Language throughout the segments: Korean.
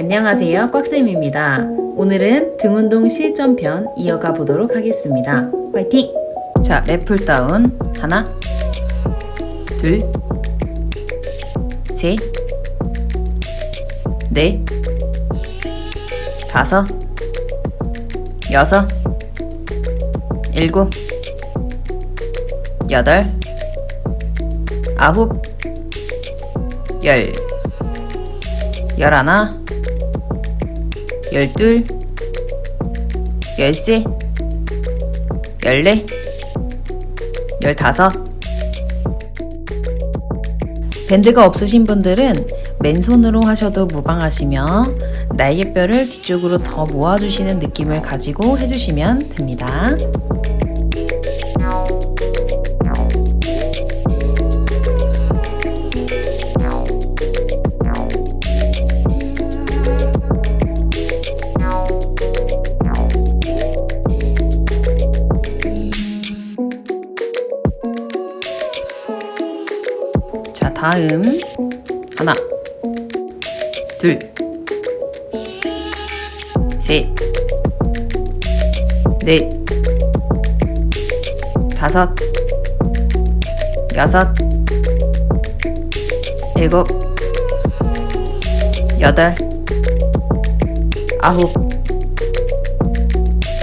안녕하세요. 꽉쌤입니다. 오늘은 등운동 실전편 이어가 보도록 하겠습니다. 화이팅! 자, 랩풀 다운. 하나, 둘, 셋, 넷, 다섯, 여섯, 일곱, 여덟, 아홉, 열, 열하나, 열둘, 열세, 열네, 열다섯. 밴드가 없으신 분들은 맨손으로 하셔도 무방하시며 날개뼈를 뒤쪽으로 더 모아주시는 느낌을 가지고 해주시면 됩니다. 다음 하나, 둘, 셋, 넷, 다섯, 여섯, 일곱, 여덟, 아홉,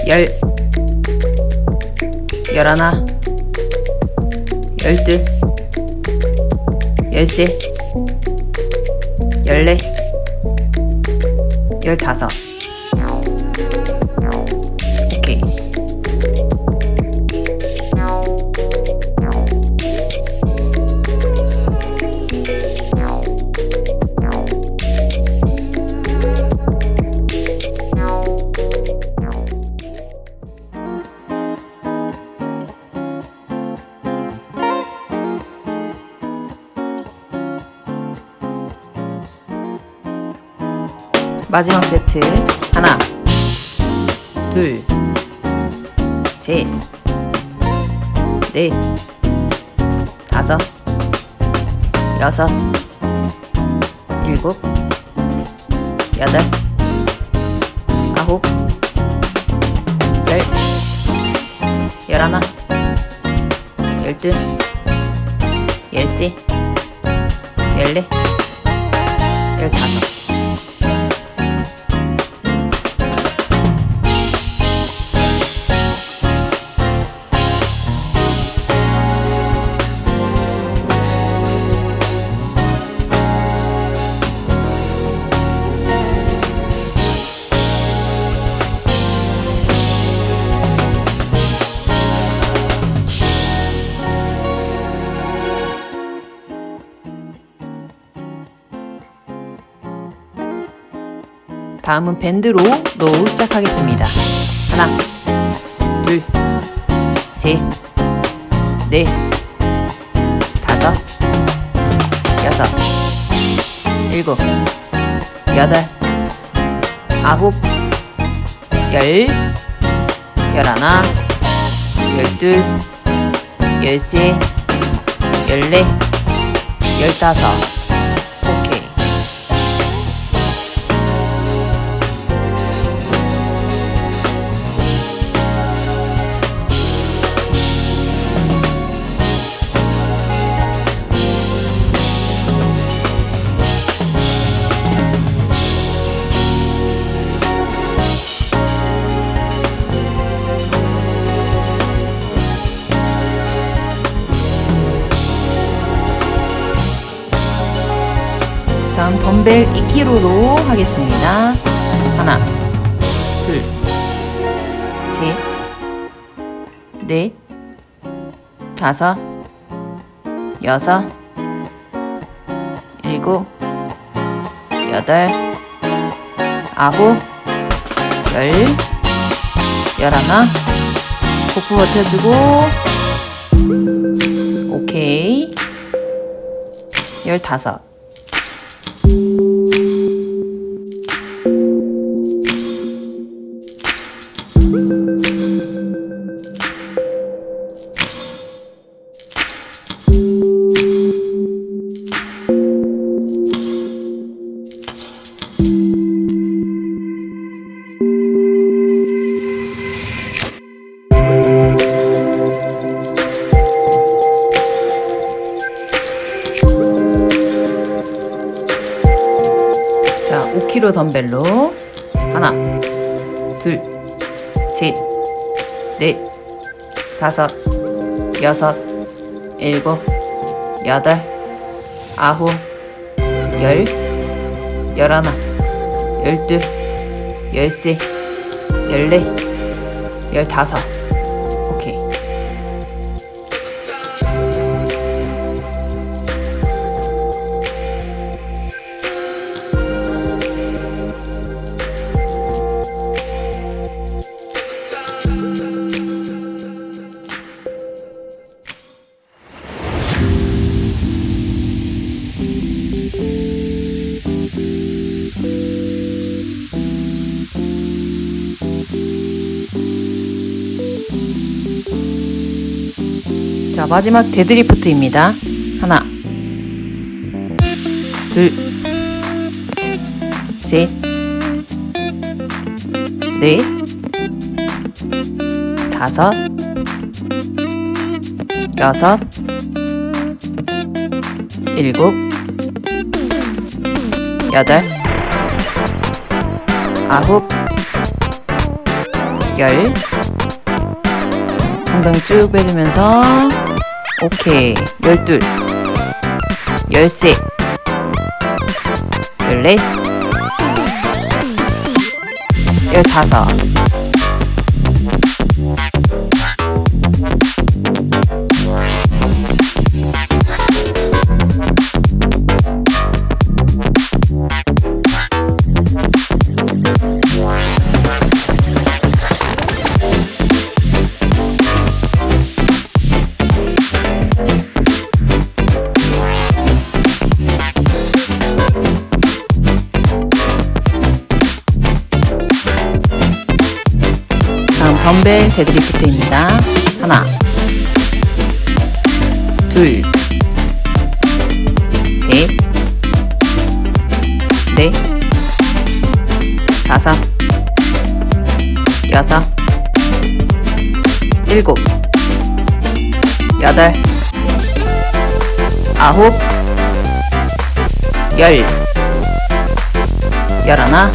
열, 열하나, 열둘, 열세, 열네, 열다섯. 마지막 세트. 하나 둘 셋 넷 다섯 여섯 일곱 여덟 아홉 열 열하나 열둘 열세 열네 열다섯 다음은 밴드로 로우 시작하겠습니다. 하나, 둘, 셋, 넷, 다섯, 여섯, 일곱, 여덟, 아홉, 열, 열하나, 열둘, 열세, 열네, 열다섯. 다음 덤벨 2kg로 하겠습니다. 하나, 둘, 셋, 넷, 다섯, 여섯, 일곱, 여덟, 아홉, 열, 열하나, 복부 버텨주고, 오케이, 열다섯. 5kg 덤벨로 하나, 둘, 셋, 넷, 다섯, 여섯, 일곱, 여덟, 아홉, 열, 열하나, 열둘, 열세, 열네, 열다섯. 자, 마지막 데드리프트입니다. 하나, 둘, 셋, 넷, 다섯, 여섯, 일곱, 여덟, 아홉, 열, 엉덩이 쭉 빼주면서 오케이. 열둘. 열세 열넷. 열다섯 덤벨 데드리프트입니다. 하나, 둘, 셋, 넷, 다섯, 여섯, 일곱, 여덟, 아홉, 열, 열하나,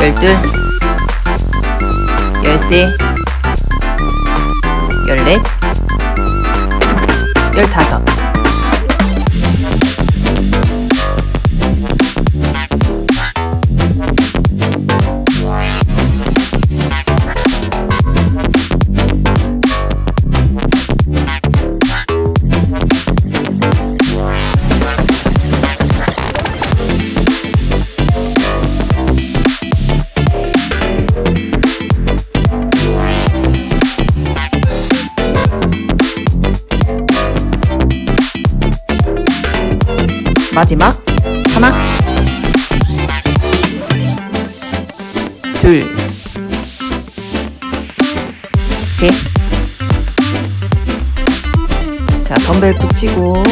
열둘, 열세, 열넷, 열다섯. 마지막 하나, 둘, 셋. 자, 덤벨 붙이고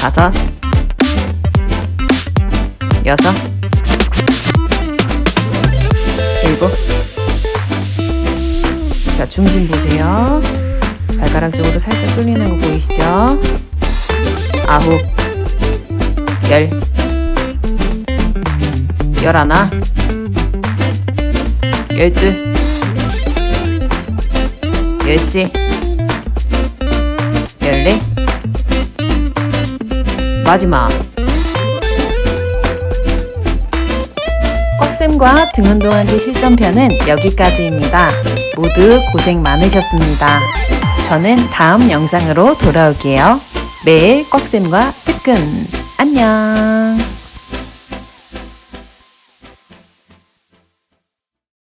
다섯, 여섯, 일곱. 자, 중심 보세요. 발가락 쪽으로 살짝 쏠리는 거 보이시죠? 아홉, 열, 열하나, 열둘, 열세, 열네, 마지막. 꽉쌤과 등운동하기 실전편은 여기까지입니다. 모두 고생 많으셨습니다. 저는 다음 영상으로 돌아올게요. 매일 꽉쌤과 특근. 안녕.